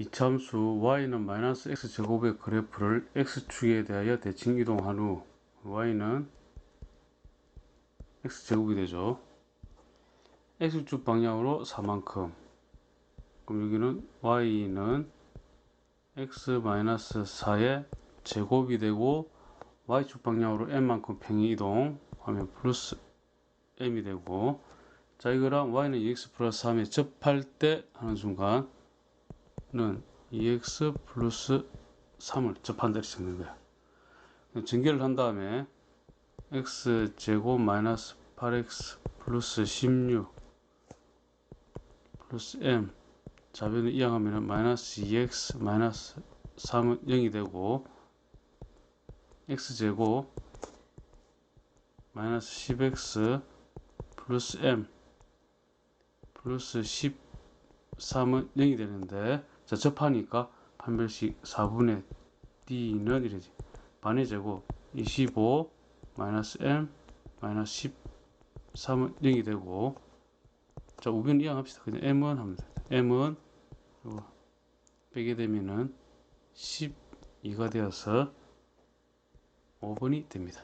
이참수 y는 마이너스 x제곱의 그래프를 x축에 대하여 대칭 이동한 후 y는 x제곱이 되죠. x축 방향으로 4만큼 그럼 여기는 y는 x-4의 제곱이 되고 y축 방향으로 m만큼 평행 이동하면 플러스 m이 되고 자 이거랑 y는 2x 플러스 3에 접할 때 하는 순간 는 2x 플러스 3을 접한다 이렇게 적는 거야. 전개를 한 다음에 x제곱 마이너스 8x 플러스 16 플러스 m 좌변을 이항하면 마이너스 2x 마이너스 3은 0이 되고 x제곱 마이너스 10x 플러스 m 플러스 13은 0이 되는데 자, 접하니까 한 별씩 4분의 d는 이러지. 반의 제곱 25 마이너스 m 마이너스 13은 0이 되고 자, 우변 이항합시다. 그냥 m은 하면 돼. m은 요거 빼게 되면은 12가 되어서 5번이 됩니다.